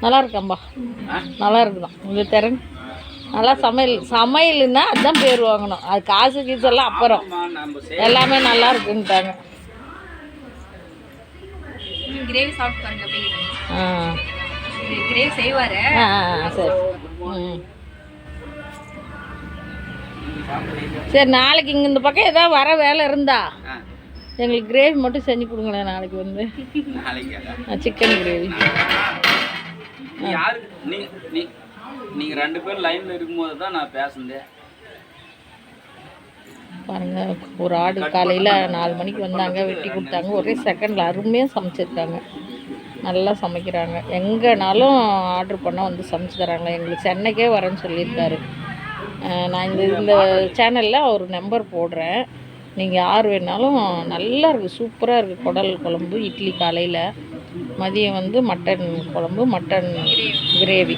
நல்லா இருக்காம்பா? நல்லா இருக்குதான் இந்த திறன். நல்லா சமையல் சமையல்னா அதுதான் பேர் வாங்கணும். அது காசு கீசு எல்லாம் அப்புறம். ஆமா, நம்ம செய்- எல்லாமே நல்லா இருக்குன்ட்டாங்க கிரேவி சாப்பிட்டு ஆ. கிரேவி செய்வாரு. ஆ, சரி. சரி நாளைக்கு இங்கே இந்த பக்கம் ஏதாவது வர வேலை இருந்தா எங்களுக்கு கிரேவி மட்டும் செஞ்சு கொடுங்களேன் நாளைக்கு வந்து. சிக்கன் கிரேவி நீ யாரு? நீ நீ நீங்க ரெண்டு பேரும் லைன்ல இருக்கும்போது தான் நான் பேசுனேன். பாருங்க ஒரு ஆடு காலையில் நாலு மணிக்கு வந்தாங்க வெட்டி கொடுத்தாங்க. ஒரே செகண்டில் அருமையாக சமைச்சிருக்காங்க. நல்லா சமைக்கிறாங்க. எங்கேனாலும் ஆர்டர் பண்ணால் வந்து சமைச்சு தராங்க எங்களுக்கு சென்னைக்கே வரேன்னு சொல்லியிருக்காரு. நான் இந்த இந்த சேனலில் ஒரு நம்பர் போடுறேன். நீங்கள் யார் வேணாலும் நல்லா இருக்குது சூப்பராக இருக்குது குடல் குழம்பு இட்லி காலையில். மதியம் வந்து மட்டன் குழம்பு மட்டன் கிரேவி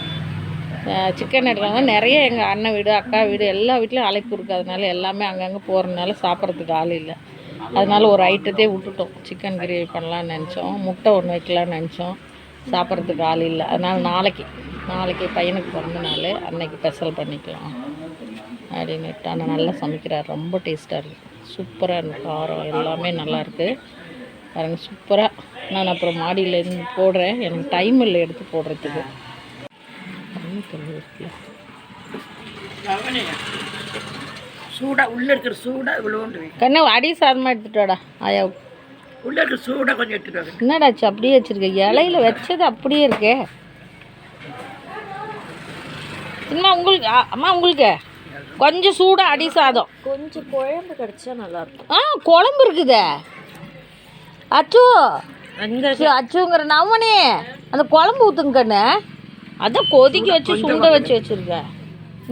சிக்கன் எடுக்கிறாங்க நிறைய எங்கள் அண்ணன் வீடு அக்கா வீடு எல்லா வீட்லேயும் அழைப்பு இருக்குது அதனால எல்லாமே அங்கங்கே போகிறதுனால சாப்பிட்றதுக்கு ஆள் இல்லை. அதனால ஒரு ஐட்டத்தையே விட்டுட்டோம். சிக்கன் கிரேவி பண்ணலான்னு நினச்சோம். முட்டை ஒன்று வைக்கலான்னு நினச்சோம். சாப்பிட்றதுக்கு ஆள் இல்லை. அதனால் நாளைக்கு நாளைக்கு பையனுக்கு பிறந்த நாள். அன்னைக்கு ஸ்பெஷல் பண்ணிக்கலாம். அப்படின்னுட்டு ஆனால் நல்லா சமைக்கிறார். ரொம்ப டேஸ்ட்டாக இருக்குது சூப்பராக இருக்கு. காரம் எல்லாமே நல்லா இருக்குது பாருங்க சூப்பராக நான் அப்புறம் மாடியில் இருந்து போடுறேன். எனக்கு டைம் இல்லை எடுத்து போடுறதுக்கு. தண்ணி தண்ணி இருக்குல்ல சூடா உள்ள இருக்கிற சூடா இவ்வளோண்டு கண்ணு அடி சாதமாக எடுத்துட்டோடா ஆயாவுக்கு உள்ள இருக்கிற சூடா கொஞ்சம் எடுத்துட்டு என்னடாச்சு அப்படியே வச்சிருக்க. இலையில வச்சது அப்படியே இருக்கே. அம்மா உங்களுக்கு அம்மா உங்களுக்கு? கொஞ்சம் சூடாக அடி சாதம். கொஞ்சம் குழம்பு கிடைச்சா நல்லா இருக்கும் ஆ குழம்பு இருக்குதே. அச்சு. அச்சுங்கிற நவனே அந்த குழம்பு ஊற்றுங்க கண்ணு. அதான் கொதிக்க வச்சு சுண்ட வச்சு வச்சுருக்கேன்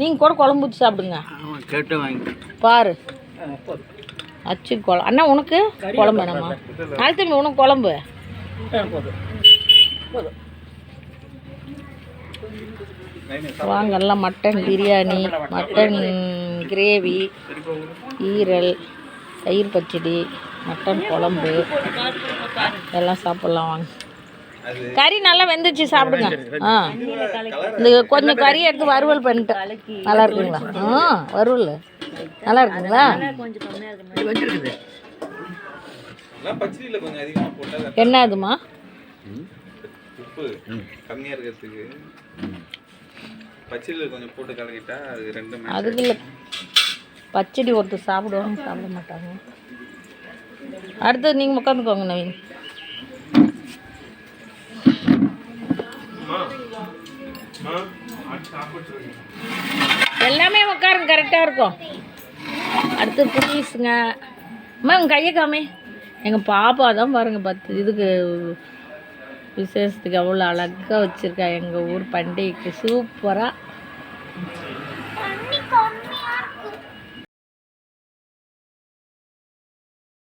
நீங்கள் கூட குழம்பு ஊற்றி சாப்பிடுங்க. அவன் கேட்டு வாங்கி பாரு. அச்சு குழம்பு அண்ணா உனக்கு குழம்பு வேணாமா? நாள் தம்பி உனக்கு குழம்பு. வாங்க எல்லாம் மட்டன் பிரியாணி மட்டன் கிரேவி ஈரல் தயிர் பச்சடி மட்டன் குழம்பு. எல்லாம் சாப்பிட்லாம் வாங்க. கறி நல்லா வெந்துச்சு சாப்பிடுங்க. ஆ. இந்த கொஞ்சம் கறி எடுத்து வறுவல் பண்ணிட்டேன் நல்லா இருக்குங்களா? ஆ வறுவல். நல்லா இருக்குங்களா? என்ன அதுமா? கம்மியாக இருக்கிறதுக்கு. பச்சடியில் கொஞ்சம் போட்டு கலக்கிட்டா அது ரெண்டுமே அதுக்குள்ள பச்சடி ஒருத்தர் சாப்பிடுவாங்க சாப்பிட மாட்டாங்க. அடுத்து நீங்கள் உட்காந்துக்கோங்க நவீன். எல்லாமே உட்காருங்க கரெக்டாக இருக்கும். அடுத்து புதுசுங்க அம்மா உங்கள் கையை காமே. எங்கள் பாப்பா தான் பாருங்கள் பத்து இதுக்கு விசேஷத்துக்கு அவ்வளோ அழகாக வச்சுருக்கா எங்கள் ஊர் பண்டிகைக்கு. சூப்பராக